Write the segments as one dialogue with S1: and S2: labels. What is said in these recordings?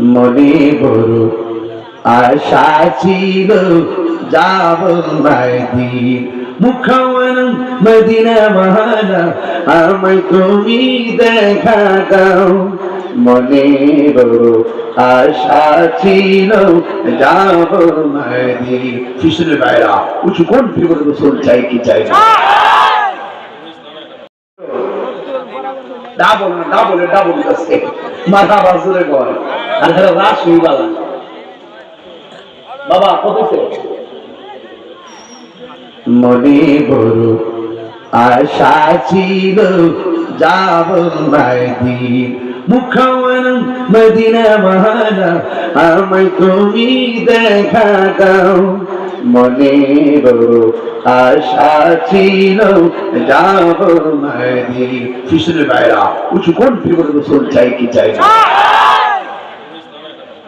S1: মনে বড় আশা ছিল যাব মাদিন। মুখাওয়ান মদিনা মহানা আমায় তুমি দেখা দাও। মনে বড় আশা ছিল যাব মাদিন। শিশুর ভাইরা উঁচু কোন চাই কি চাই না? ডাবল ডাবল ডাবল মাথা বাজুরে গয় মনে বড় আশা ছিল, যাব মাদিন মুখাওয়ান মদিনা মহানা, আমায় তুমি দেখা মনে বড় আশা ছিল, যাব মাদিন শিশুর ভাইরা, উঁচু কোন ফিরে গোসল চাই কি, চাই না?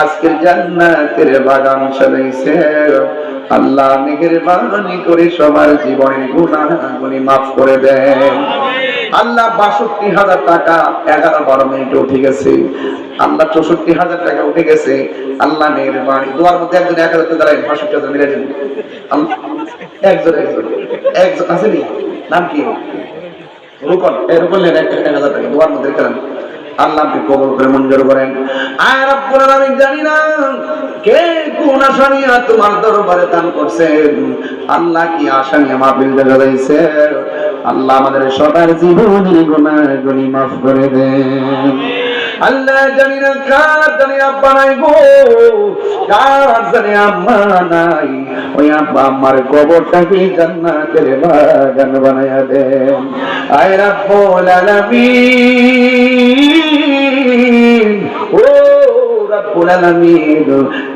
S1: আজকের জান্নাতের বাগান সাজাইছে। আল্লাহ মেহেরবানি করে সবার জীবনের গুণাগুলি মাফ করে দেন। আল্লাহ বাষট্টি হাজার টাকা এগারো বারো মিনিটে উঠে গেছে। আল্লাহ চৌষট্টি হাজার টাকা উঠে গেছে। আল্লাহ মেহেরবানি। দোয়ার মধ্যে একজন এক হাজার দাঁড়ায়, বাষট্টি হাজার মিলে দেন একজন একজন একজন আসেনি নাম কি? রুকন। রুকন নেন, এক হাজার টাকা। দোয়ার মধ্যে করেন আল্লাহ আপনি কবল করে মঞ্জুর করেন। আর রব্বুল আলামিন, জানি না কে কোন আশা নিয়ে তোমার দরবারে দান করছেন আল্লাহ কি আশা নিয়ে মাহফিল দেখা যাইছে আল্লাহ আমাদের সবার জীবনের গুনাহগুলি মাফ করে দেন। আল্লাহ জানি না কার জানি আব্বা নাই গো, কার জানি আম্মা নাই। ওই আব্বা আম্মার কবরটাকে জান্নাতের বাগান বানায়া দেন। আয় রাব্বুল আলামিন। Amém. রাব্বুল আলামিন।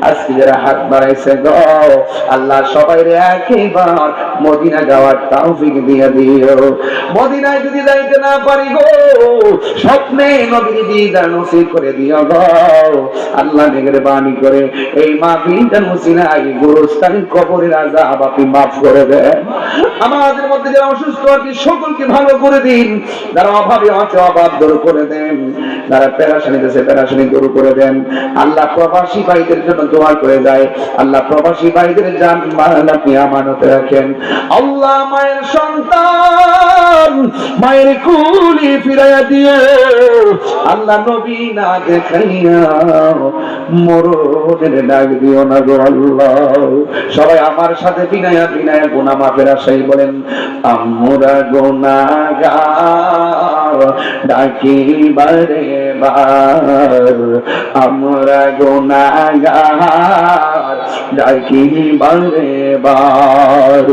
S1: আজকে যারা হাত বাড়াইছে গো, আল্লাহ সবাই রে একবার মদিনা যাওয়ার তৌফিক দিয়ে দিও। মদিনায় যদি যাইতে না পারি গো, স্বপ্নে নবীর দিদার নসিব করে দিও গো। আল্লাহ মেহেরবানি করে এই মাহফিলটা মুসিনাই গুরুস্থানের কবরের আযাব আপনি মাফ করে দেন। আমাদের মধ্যে যারা অসুস্থ আছে, সকলকে ভালো করে দিন। যারা অভাবে আছে, অভাব দূর করে দেন। যারা পেরাশানিতে আছে পেরাশানি দূর করে দেন। আল্লাহ প্রবাসী ভাইদের জন্য দোয়া করে যায়। আল্লাহ প্রবাসী ভাইদের জান মাল আপনি আমানতে রাখেন। আল্লাহ মায়ের সন্তান মায়ের কুলি ফিরাইয়া দিয়ে আল্লাহ নবী না দেখাইয়া মরণের ডাক দিও না গো আল্লাহ। সবাই আমার সাথে বিনায়া বিনায়া গুনা মাফের আশাই বলেন, আমরা গোনাগার ডাকি বারে বার আমরা গোনাগার ডাকি বারে বার।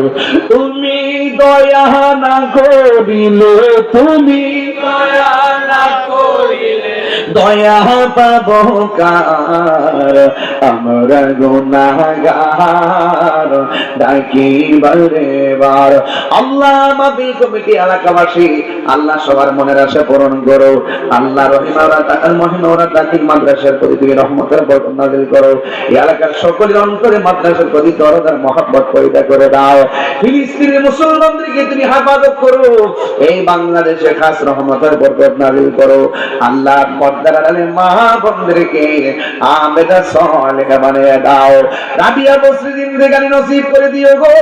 S1: তুমি দয়া না করিলে তুমি দয়া না করিলে দয়া পাব কার? আমরা গুনাহগার ডাকি বারে বার আল্লাহ মাহফিল কমিটি এলাকাবাসী, আল্লাহ সবার মনের আশা পূরণ করো। আল্লাহ রহিমাওরা তাকার মহিমাওরা তাকির মাদ্রাসার প্রতি তুমি রহমতের বরকত নাজিল করো। এলাকার সকলের অন্তরে মাদ্রাসার প্রতি দরদার মহব্বত পয়দা করে দাও। ফিলিস্তিনের মুসলমানদেরকে তুমি হেফাজত করো। এই বাংলাদেশে খাস রহমতের বরকত নাজিল করো। আল্লাহ পর্দার আড়ালে মা সলেহা বানিয়ে দাও। রাবিয়া বসরি নসিব করে দিও গো।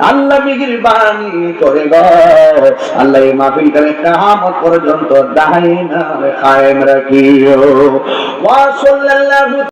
S1: আল্লাহ মিগির বাণী করে আল্লাহ এই মাহফিলটাকে কামত পর্যন্ত দায় না কায়েম রাখিও। ওয়া সাল্লাল্লাহু